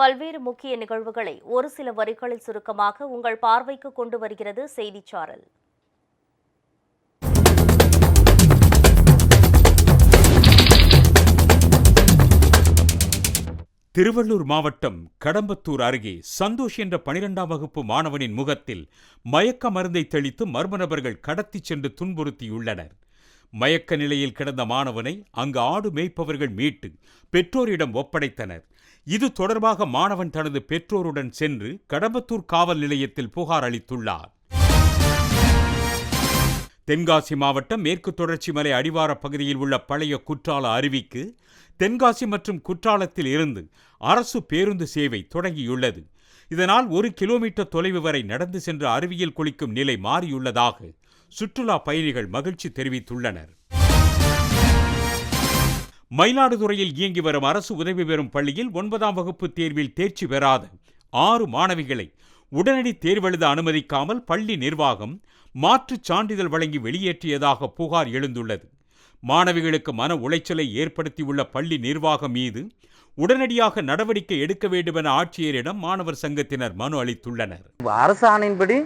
பல்வேறு முக்கிய நிகழ்வுகளை ஒரு சில வரிகளில் சுருக்கமாக உங்கள் பார்வைக்கு கொண்டு வருகிறது செய்திச்சாரல். திருவள்ளூர் மாவட்டம் கடம்பத்தூர் அருகே சந்தோஷ் என்ற பனிரெண்டாம் வகுப்பு மாணவனின் முகத்தில் மயக்க மருந்தை தெளித்து மர்ம நபர்கள் கடத்திச் சென்று துன்புறுத்தியுள்ளனர். மயக்க நிலையில் கிடந்த மாணவனை அங்கு ஆடு மேய்ப்பவர்கள் மீட்டு பெற்றோரிடம் ஒப்படைத்தனர். இது தொடர்பாக மாணவன் தனது பெற்றோருடன் சென்று கடம்பத்தூர் காவல் நிலையத்தில் புகார் அளித்துள்ளார். தென்காசி மாவட்டம் மேற்கு தொடர்ச்சி மலை அடிவாரப் பகுதியில் உள்ள பழைய குற்றால அருவிக்கு தென்காசி மற்றும் குற்றாலத்தில் இருந்து அரசு பேருந்து சேவை தொடங்கியுள்ளது. இதனால் ஒரு கிலோமீட்டர் தொலைவு வரை நடந்து சென்று அருவியில் குளிக்கும் நிலை மாறியுள்ளதாக சுற்றுலா பயணிகள் மகிழ்ச்சி தெரிவித்துள்ளனர். மயிலாடுதுறையில் இயங்கி வரும் அரசு உதவி பெறும் பள்ளியில் ஒன்பதாம் வகுப்பு தேர்வில் தேர்ச்சி பெறாத ஆறு மாணவிகளை உடனடி தேர்வெழுத அனுமதிக்காமல் பள்ளி நிர்வாகம் மாற்றுச் சான்றிதழ் வழங்கி வெளியேற்றியதாக புகார் எழுந்துள்ளது. மாணவிகளுக்கு மன உளைச்சலை ஏற்படுத்தியுள்ள பள்ளி நிர்வாகம் மீது உடனடியாக நடவடிக்கை எடுக்க வேண்டுமென ஆட்சியரிடம் மாணவர் சங்கத்தினர் மனு அளித்துள்ளனர். அரசாணையின்படி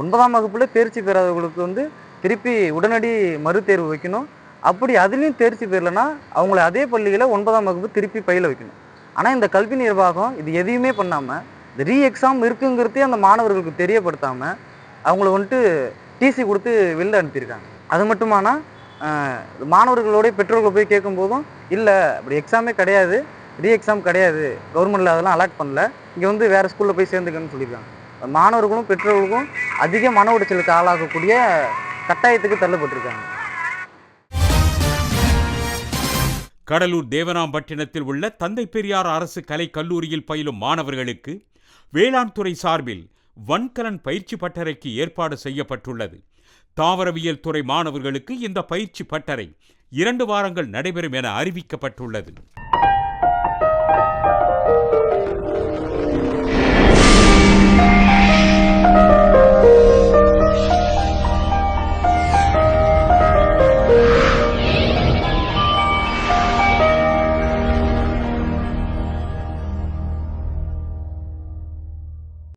ஒன்பதாம் வகுப்பில் தேர்ச்சி பெறாதவங்களுக்கு வந்து திருப்பி உடனடி மறுதேர்வு வைக்கணும். அப்படி அதுலேயும் தேர்ச்சி பெறலைன்னா அவங்கள அதே பள்ளியில் ஒன்பதாம் வகுப்பு திருப்பி பயில வைக்கணும். ஆனால் இந்த கல்வி நிர்வாகம் இது எதையுமே பண்ணாமல் இந்த ரீ எக்ஸாம் இருக்குங்கிறதே அந்த மாணவர்களுக்கு தெரியப்படுத்தாமல் அவங்கள வந்துட்டு டிசி கொடுத்து வெளில அனுப்பியிருக்காங்க. அது மட்டுமானா மாணவர்களோடைய மாணவர்களோட பெற்றோர்கள் போய் கேட்கும்போதும் இல்லை அப்படி எக்ஸாமே கிடையாது ரீ எக்ஸாம் கிடையாது கவர்மெண்ட்டில் அதெல்லாம் அலாட் பண்ணல இங்கே வந்து வேறு ஸ்கூலில் போய் சேர்ந்துக்கன்னு சொல்லியிருக்காங்க. மாணவர்களும் பெற்றோர்களுக்கும் அதிக மன உடைச்சலுக்கு ஆளாகக்கூடிய கட்டாயத்துக்கு தள்ளப்பட்டிருக்காங்க. கடலூர் தேவராம்பட்டினத்தில் உள்ள தந்தை பெரியார் அரசு கலை கல்லூரியில் பயிலும் மாணவர்களுக்கு வேளாண் துறை சார்பில் வன்கலன் பயிற்சி பட்டறைக்கு ஏற்பாடு செய்யப்பட்டுள்ளது. தாவரவியல் துறை மாணவர்களுக்கு இந்த பயிற்சி பட்டறை இரண்டு வாரங்கள் நடைபெறும் என அறிவிக்கப்பட்டுள்ளது.